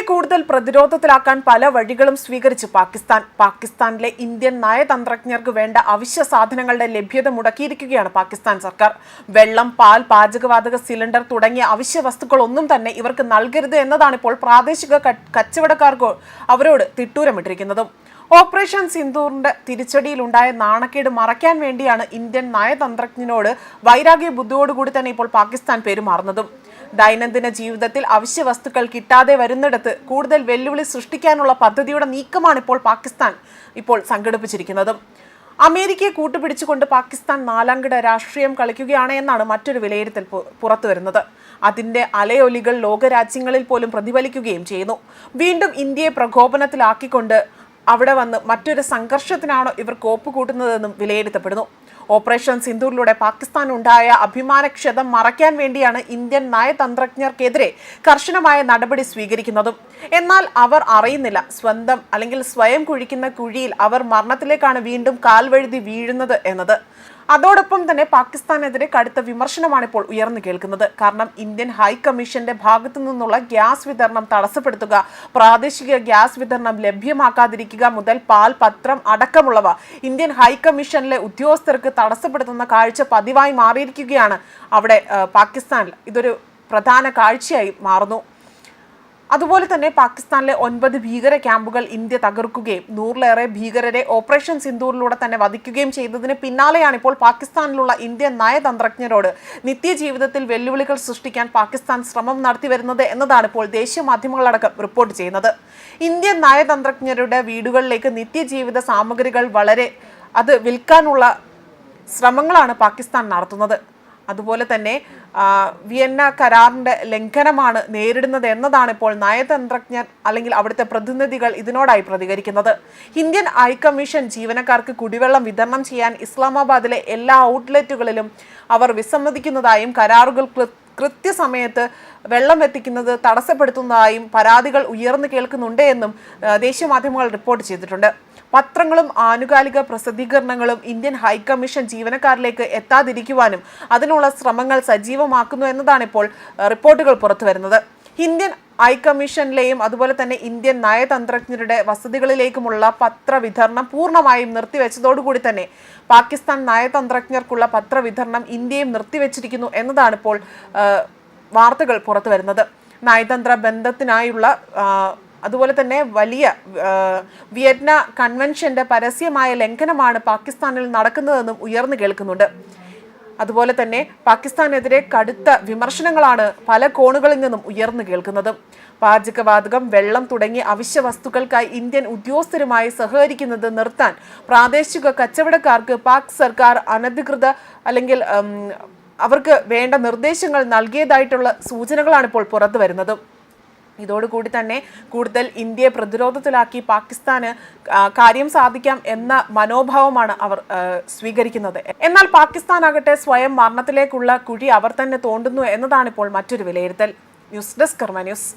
ഇന്ത്യയെ കൂടുതൽ പ്രതിരോധത്തിലാക്കാൻ പല വഴികളും സ്വീകരിച്ചു. പാകിസ്ഥാൻ പാകിസ്ഥാനിലെ ഇന്ത്യൻ നയതന്ത്രജ്ഞർക്ക് വേണ്ട അവശ്യ സാധനങ്ങളുടെ ലഭ്യത മുടക്കിയിരിക്കുകയാണ് പാകിസ്ഥാൻ സർക്കാർ. വെള്ളം പാൽ പാചകവാതക സിലിണ്ടർ തുടങ്ങിയ അവശ്യ വസ്തുക്കളൊന്നും തന്നെ ഇവർക്ക് നൽകരുത് എന്നതാണ് ഇപ്പോൾ പ്രാദേശിക കച്ചവടക്കാർക്ക് അവരോട് തിട്ടൂരമിട്ടിരിക്കുന്നതും. ഓപ്പറേഷൻ സിന്ദൂറിന്റെ തിരിച്ചടിയിലുണ്ടായ നാണക്കേട് മറയ്ക്കാൻ വേണ്ടിയാണ് ഇന്ത്യൻ നയതന്ത്രജ്ഞനോട് വൈരാഗ്യ ബുദ്ധിയോടുകൂടി തന്നെ ഇപ്പോൾ പാകിസ്ഥാൻ പെരുമാറുന്നതും. ദൈനംദിന ജീവിതത്തിൽ അവശ്യ വസ്തുക്കൾ കിട്ടാതെ വരുന്നിടത്ത് കൂടുതൽ വെല്ലുവിളി സൃഷ്ടിക്കാനുള്ള പദ്ധതിയുടെ നീക്കമാണ് ഇപ്പോൾ പാകിസ്ഥാൻ ഇപ്പോൾ സംഘടിപ്പിച്ചിരിക്കുന്നതും. അമേരിക്കയെ കൂട്ടുപിടിച്ചുകൊണ്ട് പാകിസ്ഥാൻ നാലാംകിട രാഷ്ട്രീയം കളിക്കുകയാണ് എന്നാണ് മറ്റൊരു വിലയിരുത്തൽ പുറത്തു പുറത്തുവരുന്നത്. അതിന്റെ അലയൊലികൾ ലോകരാജ്യങ്ങളിൽ പോലും പ്രതിഫലിക്കുകയും ചെയ്യുന്നു. വീണ്ടും ഇന്ത്യയെ പ്രകോപനത്തിലാക്കിക്കൊണ്ട് അവിടെ വന്ന് മറ്റൊരു സംഘർഷത്തിനാണോ ഇവർ കോപ്പ് കൂട്ടുന്നതെന്നും വിലയിരുത്തപ്പെടുന്നു. ഓപ്പറേഷൻ സിന്ദൂറിലൂടെ പാകിസ്ഥാൻ ഉണ്ടായ അഭിമാനക്ഷതം മറയ്ക്കാൻ വേണ്ടിയാണ് ഇന്ത്യൻ നയതന്ത്രജ്ഞർക്കെതിരെ കർശനമായ നടപടി സ്വീകരിക്കുന്നതും. എന്നാൽ അവർ അറിയുന്നില്ല. സ്വന്തം അല്ലെങ്കിൽ സ്വയം കുഴിക്കുന്ന കുഴിയിൽ അവർ മരണത്തിലേക്കാണ് വീണ്ടും കാൽവഴുതി വീഴുന്നത് എന്നത്. അതോടൊപ്പം തന്നെ പാകിസ്ഥാനെതിരെ കടുത്ത വിമർശനമാണ് ഇപ്പോൾ ഉയർന്നു കേൾക്കുന്നത്. കാരണം ഇന്ത്യൻ ഹൈക്കമ്മീഷന്റെ ഭാഗത്തു നിന്നുള്ള ഗ്യാസ് വിതരണം തടസ്സപ്പെടുത്തുക പ്രാദേശിക ഗ്യാസ് വിതരണം ലഭ്യമാക്കാതിരിക്കുക മുതൽ പാൽ പത്രം അടക്കമുള്ളവ ഇന്ത്യൻ ഹൈക്കമ്മീഷനിലെ ഉദ്യോഗസ്ഥർക്ക് തടസ്സപ്പെടുത്തുന്ന കാഴ്ച പതിവായി മാറിയിരിക്കുകയാണ്. അവിടെ പാകിസ്ഥാനിൽ ഇതൊരു പ്രധാന കാഴ്ചയായി മാറുന്നു. അതുപോലെ തന്നെ പാകിസ്ഥാനിലെ ഒൻപത് ഭീകര ക്യാമ്പുകൾ ഇന്ത്യ തകർക്കുകയും നൂറിലേറെ ഭീകരരെ ഓപ്പറേഷൻ സിന്ദൂറിലൂടെ തന്നെ വധിക്കുകയും ചെയ്തതിന് പിന്നാലെയാണ് ഇപ്പോൾ പാകിസ്ഥാനിലുള്ള ഇന്ത്യൻ നയതന്ത്രജ്ഞരോട് നിത്യജീവിതത്തിൽ വെല്ലുവിളികൾ സൃഷ്ടിക്കാൻ പാകിസ്ഥാൻ ശ്രമം നടത്തി വരുന്നത് എന്നതാണ് ഇപ്പോൾ ദേശീയ മാധ്യമങ്ങളടക്കം റിപ്പോർട്ട് ചെയ്യുന്നത്. ഇന്ത്യൻ നയതന്ത്രജ്ഞരുടെ വീടുകളിലേക്ക് നിത്യജീവിത സാമഗ്രികൾ വളരെ അത് വിൽക്കാനുള്ള ശ്രമങ്ങളാണ് പാകിസ്ഥാൻ നടത്തുന്നത്. അതുപോലെ തന്നെ വിയന്ന കരാറിന്റെ ലംഘനമാണ് നേരിടുന്നത് എന്നതാണ് ഇപ്പോൾ നയതന്ത്രജ്ഞർ അല്ലെങ്കിൽ അവിടുത്തെ പ്രതിനിധികൾ ഇതിനോടായി പ്രതികരിക്കുന്നത്. ഇന്ത്യൻ ഹൈക്കമ്മീഷൻ ജീവനക്കാർക്ക് കുടിവെള്ളം വിതരണം ചെയ്യാൻ ഇസ്ലാമാബാദിലെ എല്ലാ ഔട്ട്ലെറ്റുകളിലും അവർ വിസമ്മതിക്കുന്നതായും കരാറുകൾ കൃത്യസമയത്ത് വെള്ളം എത്തിക്കുന്നത് തടസ്സപ്പെടുത്തുന്നതായും പരാതികൾ ഉയർന്നു കേൾക്കുന്നുണ്ട് എന്നും ദേശീയ മാധ്യമങ്ങൾ റിപ്പോർട്ട് ചെയ്തിട്ടുണ്ട്. പത്രങ്ങളും ആനുകാലിക പ്രസിദ്ധീകരണങ്ങളും ഇന്ത്യൻ ഹൈക്കമ്മീഷൻ ജീവനക്കാരിലേക്ക് എത്താതിരിക്കുവാനും അതിനുള്ള ശ്രമങ്ങൾ സജീവമാക്കുന്നു എന്നതാണ് ഇപ്പോൾ റിപ്പോർട്ടുകൾ പുറത്തുവരുന്നത്. ഇന്ത്യൻ ഹൈക്കമ്മീഷനിലെയും അതുപോലെ തന്നെ ഇന്ത്യൻ നയതന്ത്രജ്ഞരുടെ വസതികളിലേക്കുമുള്ള പത്രവിതരണം പൂർണമായും നിർത്തിവെച്ചതോടുകൂടി തന്നെ പാകിസ്ഥാൻ നയതന്ത്രജ്ഞർക്കുള്ള പത്രവിതരണം ഇന്ത്യയും നിർത്തിവെച്ചിരിക്കുന്നു എന്നതാണ് ഇപ്പോൾ വാർത്തകൾ പുറത്തു വരുന്നത് നയതന്ത്ര ബന്ധത്തിനായുള്ള അതുപോലെ തന്നെ വലിയ വിയറ്റ്നാം കൺവെൻഷന്റെ പരസ്യമായ ലംഘനമാണ് പാകിസ്ഥാനിൽ നടക്കുന്നതെന്നും ഉയർന്നു കേൾക്കുന്നുണ്ട്. അതുപോലെ തന്നെ പാകിസ്ഥാനെതിരെ കടുത്ത വിമർശനങ്ങളാണ് പല കോണുകളിൽ നിന്നും ഉയർന്നു കേൾക്കുന്നത്. പാചകവാതകം വെള്ളം തുടങ്ങിയ അവശ്യ വസ്തുക്കൾക്കായി ഇന്ത്യൻ ഉദ്യോഗസ്ഥരുമായി സഹകരിക്കുന്നത് നിർത്താൻ പ്രാദേശിക കച്ചവടക്കാർക്ക് പാക് സർക്കാർ അനധികൃത അല്ലെങ്കിൽ അവർക്ക് വേണ്ട നിർദ്ദേശങ്ങൾ നൽകിയതായിട്ടുള്ള സൂചനകളാണ് ഇപ്പോൾ പുറത്തു വരുന്നത് ഇതോടുകൂടി തന്നെ കൂടുതൽ ഇന്ത്യയെ പ്രതിരോധത്തിലാക്കി പാകിസ്ഥാന് കാര്യം സാധിക്കാം എന്ന മനോഭാവമാണ് അവർ സ്വീകരിക്കുന്നത്. എന്നാൽ പാകിസ്ഥാൻ ആകട്ടെ സ്വയം മരണത്തിലേക്കുള്ള കുഴി അവർ തന്നെ തോണ്ടുന്നു എന്നതാണ് ഇപ്പോൾ മറ്റൊരു വിലയിരുത്തൽ. News desk Karma news.